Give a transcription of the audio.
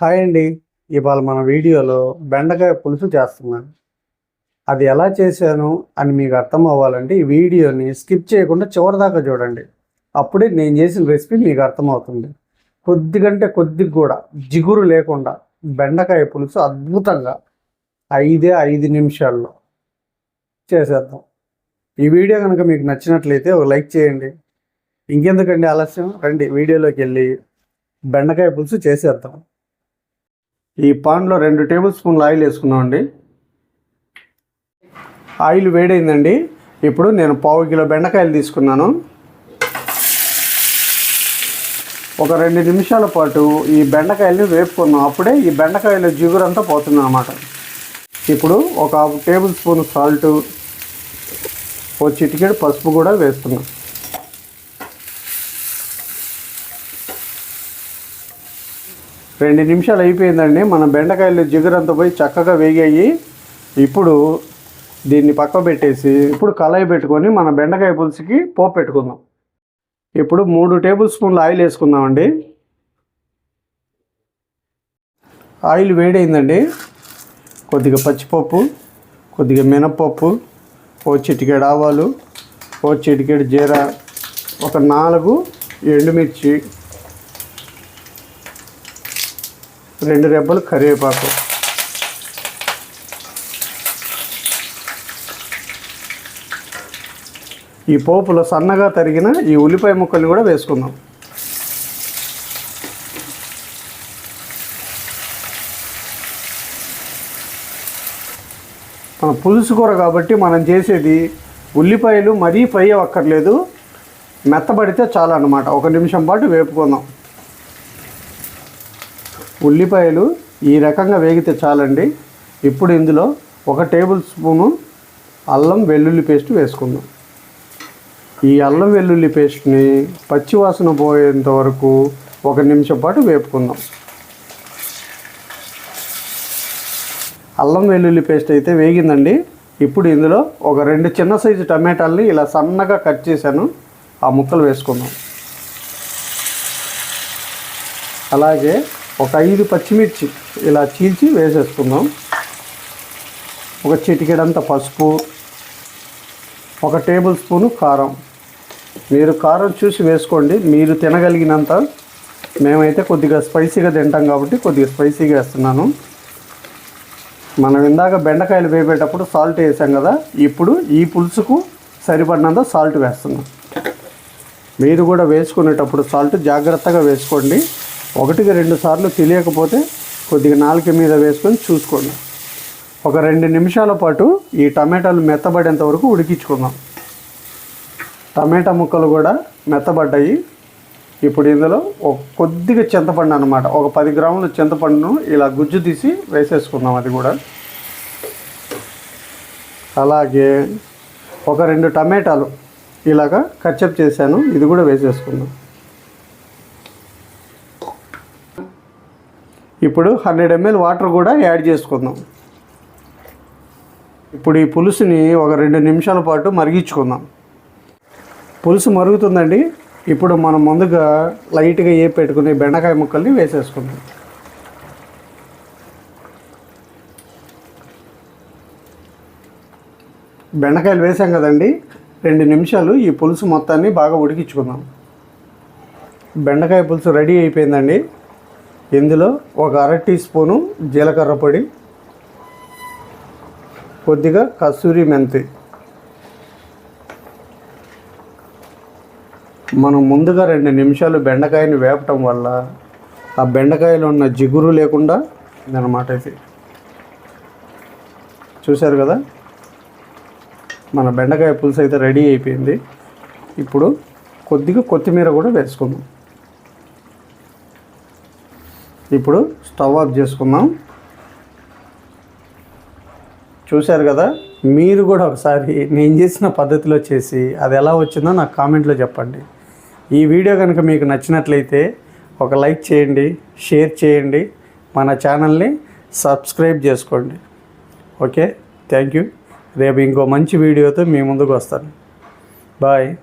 Hi అండి. ఇవాళ మన వీడియోలో బెండకాయ పులుసు చేస్తున్నాను. అది ఎలా చేశాను అని మీకు అర్థం అవ్వాలంటే ఈ వీడియోని స్కిప్ చేయకుండా చివరిదాకా చూడండి. అప్పుడే నేను చేసిన రెసిపీ మీకు అర్థమవుతుంది. కొద్దిగంటే కొద్దిగా కూడా జిగురు లేకుండా బెండకాయ పులుసు అద్భుతంగా ఐదే ఐదు నిమిషాల్లో చేసేద్దాం. ఈ వీడియో కనుక మీకు నచ్చినట్లయితే ఒక లైక్ చేయండి. ఇంకెందుకండి ఆలస్యం? రండి వీడియోలోకి వెళ్ళి బెండకాయ పులుసు చేసేద్దాం. ఈ పాన్లో రెండు టేబుల్ స్పూన్లు ఆయిల్ వేసుకున్నామండి. ఆయిల్ వేడైందండి. ఇప్పుడు నేను పావు కిలో బెండకాయలు తీసుకున్నాను. ఒక రెండు నిమిషాల పాటు ఈ బెండకాయల్ని వేపుకున్నాం. అప్పుడే ఈ బెండకాయల జిగురంతా పోతుంది అన్నమాట. ఇప్పుడు ఒక టేబుల్ స్పూన్ సాల్ట్ ఓ చిటికెడు పసుపు కూడా వేస్తున్నాం. రెండు నిమిషాలు అయిపోయిందండి. మన బెండకాయలు జిగురంతా పోయి చక్కగా వేగాయి. ఇప్పుడు దీన్ని పక్క పెట్టేసి ఇప్పుడు కళాయి పెట్టుకొని మన బెండకాయ పులుసుకి పోపు పెట్టుకుందాం. ఇప్పుడు మూడు టేబుల్ స్పూన్లు ఆయిల్ వేసుకుందామండి. ఆయిల్ వేడైందండి. కొద్దిగా పచ్చిపప్పు కొద్దిగా మినపప్పు ఓ చిటికేడు ఆవాలు ఓ చిటికేడు జీర ఒక నాలుగు ఎండుమిర్చి రెండు రెబ్బలు కరివేపాకు. ఈ పోపులో సన్నగా తరిగిన ఈ ఉల్లిపాయ ముక్కల్ని కూడా వేసుకుందాం. మన పులుసు కూర కాబట్టి మనం చేసేది ఉల్లిపాయలు మరీ ఫ్రై అవ్వక్కర్లేదు. మెత్తబడితే చాలు అనమాట ఒక నిమిషం పాటు వేపుకుందాం. ఉల్లిపాయలు ఈ రకంగా వేగితే చాలండి. ఇప్పుడు ఇందులో ఒక టేబుల్ స్పూను అల్లం వెల్లుల్లి పేస్ట్ వేసుకుందాం. ఈ అల్లం వెల్లుల్లి పేస్ట్ని పచ్చివాసన పోయేంత వరకు ఒక నిమిషం పాటు వేపుకుందాం. అల్లం వెల్లుల్లి పేస్ట్ అయితే వేగిందండి. ఇప్పుడు ఇందులో ఒక రెండు చిన్న సైజు టమాటాలని ఇలా సన్నగా కట్ చేశాను. ఆ ముక్కలు వేసుకుందాం. అలాగే ఒక ఐదు పచ్చిమిర్చి ఇలా చీల్చి వేసేసుకుందాం. ఒక చిటికెడంత పసుపు ఒక టేబుల్ స్పూను కారం. మీరు కారం చూసి వేసుకోండి మీరు తినగలిగినంత. మేమైతే కొద్దిగా స్పైసీగా తింటాం కాబట్టి కొద్దిగా స్పైసీగా వేస్తున్నాను. మనం ఇందాక బెండకాయలు వేపేటప్పుడు సాల్ట్ వేసాం కదా ఇప్పుడు ఈ పులుసుకు సరిపడినంత సాల్ట్ వేస్తున్నాం. మీరు కూడా వేసుకునేటప్పుడు సాల్ట్ జాగ్రత్తగా వేసుకోండి. ఒకటికి రెండు సార్లు తెలియకపోతే కొద్దిగా నాలుక మీద వేసుకొని చూసుకోండి. ఒక రెండు నిమిషాల పాటు ఈ టమాటాలు మెత్తబడేంత వరకు ఉడికించుకుందాం. టమాటా ముక్కలు కూడా మెత్తబడ్డాయి. ఇప్పుడు ఇందులో ఒక కొద్దిగా చింతపండు అనమాట ఒక పది గ్రాముల చింతపండును ఇలా గుజ్జు తీసి వేసేసుకుందాం అది కూడా. అలాగే ఒక రెండు టమాటాలు ఇలాగా కచ్చప్ చేశాను ఇది కూడా వేసేసుకుందాం. ఇప్పుడు హండ్రెడ్ ఎంఎల్ వాటర్ కూడా యాడ్ చేసుకుందాం. ఇప్పుడు ఈ పులుసుని ఒక రెండు నిమిషాల పాటు మరిగించుకుందాం. పులుసు మరుగుతుందండి. ఇప్పుడు మనం ముందుగా లైట్గా ఏ పెట్టుకుని బెండకాయ ముక్కల్ని వేసేసుకుందాం. బెండకాయలు వేసాం కదండి. రెండు నిమిషాలు ఈ పులుసు మొత్తాన్ని బాగా ఉడికించుకుందాం. బెండకాయ పులుసు రెడీ అయిపోయిందండి. ఇందులో ఒక అర టీ స్పూను జీలకర్ర పొడి కొద్దిగా కస్తూరి మెంతి. మనం ముందుగా రెండు నిమిషాలు బెండకాయని వేపటం వల్ల ఆ బెండకాయలో ఉన్న జిగురు లేకుండా అన్నమాట ఇది. చూశారు కదా? మన బెండకాయ పులుసు అయితే రెడీ అయిపోయింది. ఇప్పుడు కొద్దిగా కొత్తిమీర కూడా వేసుకుందాం. ఇప్పుడు స్టవ్ ఆఫ్ చేసుకుందాం. చూశారు కదా? మీరు కూడా ఒకసారి నేను చేసిన పద్ధతిలో చేసి అది ఎలా వచ్చిందో నాకు కామెంట్లో చెప్పండి. ఈ వీడియో కనుక మీకు నచ్చినట్లయితే ఒక లైక్ చేయండి షేర్ చేయండి మన ఛానల్ని సబ్స్క్రైబ్ చేసుకోండి. ఓకే? Thank you. రేపు ఇంకో మంచి వీడియోతో మీ ముందుకు వస్తాను. బాయ్.